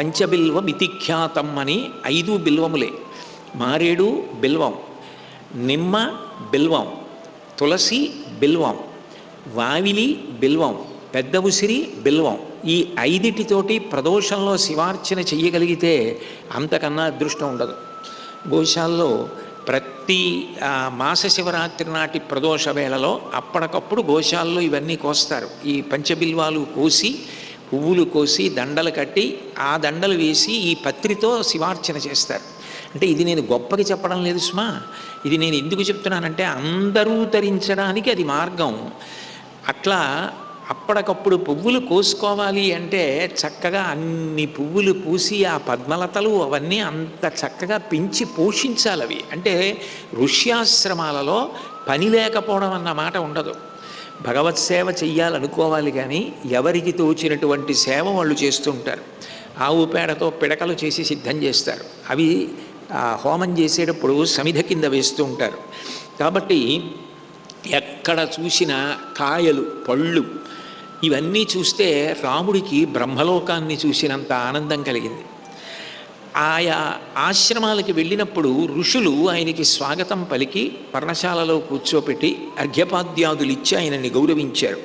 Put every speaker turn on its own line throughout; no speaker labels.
పంచబిల్వ ఇతిఖ్యాతం అని ఐదు బిల్వములే. మారేడు బిల్వం నిమ్మ బిల్వం తులసి బిల్వం వావిలి బిల్వం పెద్ద ఉసిరి బిల్వం ఈ ఐదిటితోటి ప్రదోషంలో శివార్చన చెయ్యగలిగితే అంతకన్నా అదృష్టం ఉండదు. గోశాల్లో ప్రతి మాస శివరాత్రి నాటి ప్రదోష వేళలో అప్పటికప్పుడు గోశాల్లో ఇవన్నీ కోస్తారు. ఈ పంచబిల్వాలు కోసి పువ్వులు కోసి దండలు కట్టి ఆ దండలు వేసి ఈ పత్రితో శివార్చన చేస్తారు. అంటే ఇది నేను గొప్పకి చెప్పడం లేదు సుమా. ఇది నేను ఎందుకు చెప్తున్నానంటే అందరూ తరించడానికి అది మార్గం. అట్లా అప్పటికప్పుడు పువ్వులు కోసుకోవాలి అంటే చక్కగా అన్ని పువ్వులు పూసి ఆ పద్మలతలు అవన్నీ అంత చక్కగా పెంచి పోషించాలి అవి. అంటే ఋష్యాశ్రమాలలో పని లేకపోవడం అన్న మాట ఉండదు. భగవత్ సేవ చెయ్యాలనుకోవాలి కానీ ఎవరికి తోచినటువంటి సేవ వాళ్ళు చేస్తుంటారు. ఆవు పేడతో పిడకలు చేసి సిద్ధం చేస్తారు. అవి హోమం చేసేటప్పుడు సమిధ కింద వేస్తూ ఉంటారు కాబట్టి ఎక్కడ చూసినా కాయలు పళ్ళు ఇవన్నీ చూస్తే రాముడికి బ్రహ్మలోకాన్ని చూసినంత ఆనందం కలిగింది. ఆయా ఆశ్రమాలకి వెళ్ళినప్పుడు ఋషులు ఆయనకి స్వాగతం పలికి పర్ణశాలలో కూర్చోపెట్టి అర్ఘ్యపాద్యాదులు ఇచ్చి ఆయనని గౌరవించారు.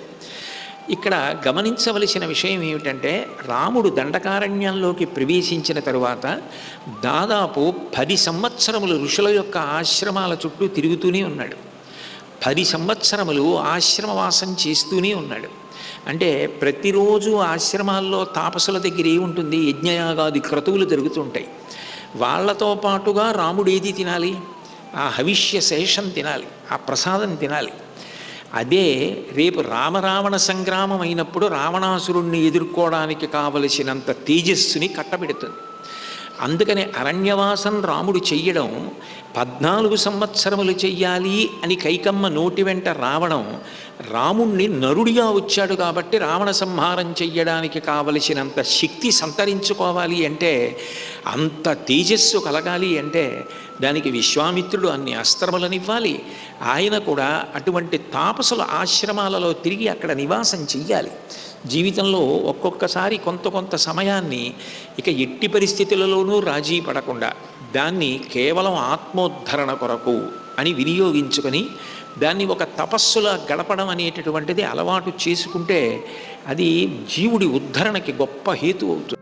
ఇక్కడ గమనించవలసిన విషయం ఏమిటంటే రాముడు దండకారణ్యంలోకి ప్రవేశించిన తరువాత దాదాపు పది సంవత్సరములు ఋషుల యొక్క ఆశ్రమాల చుట్టూ తిరుగుతూనే ఉన్నాడు. పది సంవత్సరములు ఆశ్రమవాసం చేస్తూనే ఉన్నాడు. అంటే ప్రతిరోజు ఆశ్రమాల్లో తాపసుల దగ్గర ఏముంటుంది? యజ్ఞయాగాది క్రతువులు జరుగుతుంటాయి. వాళ్ళతో పాటుగా రాముడు ఏది తినాలి? ఆ హవిష్య శేషం తినాలి ఆ ప్రసాదం తినాలి. అదే రేపు రామరావణ సంగ్రామం అయినప్పుడు రావణాసురుణ్ణి ఎదుర్కోవడానికి కావలసినంత తేజస్సుని కట్టబెడుతుంది. అందుకని అరణ్యవాసం రాముడు చెయ్యడం పద్నాలుగు సంవత్సరములు చెయ్యాలి అని కైకమ్మ నోటి వెంట రావడం రాముణ్ణి నరుడిగా వచ్చాడు కాబట్టి రావణ సంహారం చెయ్యడానికి కావలసినంత శక్తి సంతరించుకోవాలి అంటే అంత తేజస్సు కలగాలి అంటే దానికి విశ్వామిత్రుడు అన్ని అస్త్రములనివ్వాలి. ఆయన కూడా అటువంటి తాపసుల ఆశ్రమాలలో తిరిగి అక్కడ నివాసం చెయ్యాలి. జీవితంలో ఒక్కొక్కసారి కొంత కొంత సమయాన్ని ఇక ఎట్టి పరిస్థితులలోనూ రాజీ పడకుండా దాన్ని కేవలం ఆత్మోద్ధరణ కొరకు అని వినియోగించుకొని దాన్ని ఒక తపస్సులా గడపడం అనేటటువంటిది అలవాటు చేసుకుంటే అది జీవుడి ఉద్ధరణకి గొప్ప హేతు అవుతుంది.